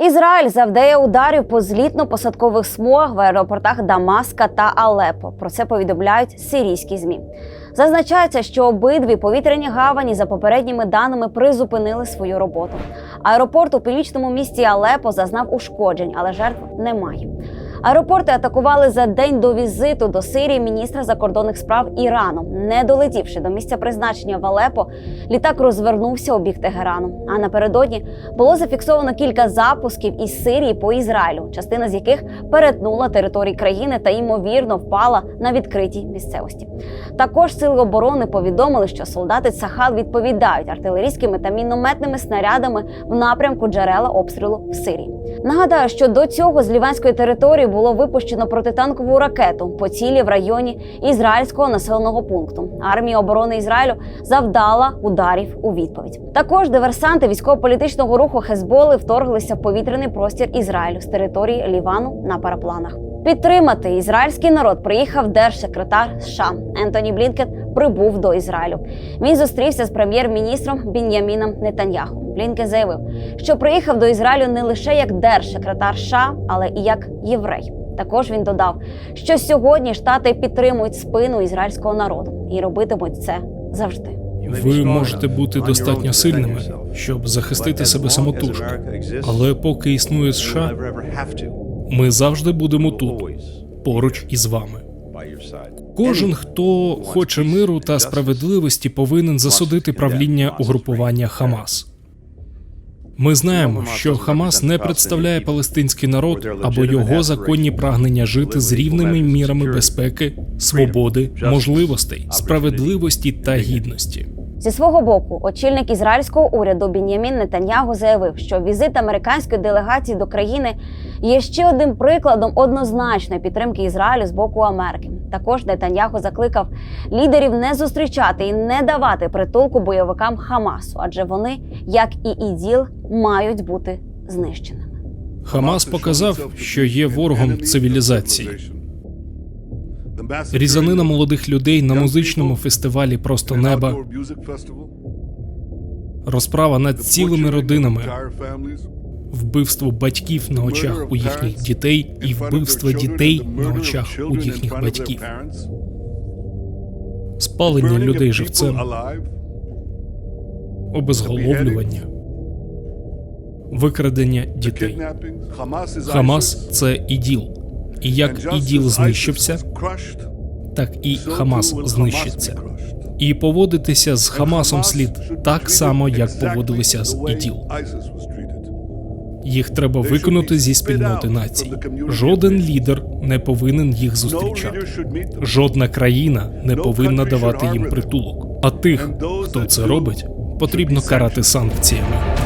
Ізраїль завдає ударів по злітно-посадкових смугах в аеропортах Дамаска та Алепо. Про це повідомляють сирійські змі. Зазначається, що обидві повітряні гавані за попередніми даними призупинили свою роботу. Аеропорт у північному місті Алепо зазнав ушкоджень, але жертв немає. Аеропорти атакували за день до візиту до Сирії міністра закордонних справ Ірану. Не долетівши до місця призначення в Алепо, літак розвернувся у бік Тегерану. А напередодні було зафіксовано кілька запусків із Сирії по Ізраїлю, частина з яких перетнула території країни та ймовірно впала на відкритій місцевості. Також сили оборони повідомили, що солдати Сахал відповідають артилерійськими та мінометними снарядами в напрямку джерела обстрілу в Сирії. Нагадаю, що до цього з ліванської території було випущено протитанкову ракету по цілі в районі ізраїльського населеного пункту. Армія оборони Ізраїлю завдала ударів у відповідь. Також диверсанти військово-політичного руху Хезболи вторглися в повітряний простір Ізраїлю з території Лівану на парапланах. Підтримати ізраїльський народ приїхав держсекретар США Ентоні Блінкен. Прибув до Ізраїлю. Він зустрівся з прем'єр-міністром Бін'яміном Нетаньяху. Блінкен заявив, що приїхав до Ізраїлю не лише як держсекретар США, але і як єврей. Також він додав, що сьогодні штати підтримують спину ізраїльського народу і робитимуть це завжди. Ви можете бути достатньо сильними, щоб захистити себе самотужки. Але поки існує США, ми завжди будемо тут, поруч із вами. Кожен, хто хоче миру та справедливості, повинен засудити правління угрупування Хамас. Ми знаємо, що Хамас не представляє палестинський народ або його законні прагнення жити з рівними мірами безпеки, свободи, можливостей, справедливості та гідності. Зі свого боку, очільник ізраїльського уряду Бін'ямін Нетаньягу заявив, що візит американської делегації до країни є ще одним прикладом однозначної підтримки Ізраїлю з боку Америки. Також Нетаньягу закликав лідерів не зустрічати і не давати притулку бойовикам Хамасу, адже вони, як і іділ, мають бути знищеними. Хамас показав, що є ворогом цивілізації. Різанина молодих людей на музичному фестивалі Просто неба, розправа над цілими родинами, вбивство батьків на очах у їхніх дітей і вбивство дітей на очах у їхніх батьків, спалення людей живцем, обезголовлювання, викрадення дітей. Хамас це іділ. І як іділ знищився, так і Хамас знищиться. І поводитися з Хамасом слід так само, як поводилися з іділ. Їх треба виконати зі спільноти націй. Жоден лідер не повинен їх зустрічати. Жодна країна не повинна давати їм притулок. А тих, хто це робить, потрібно карати санкціями.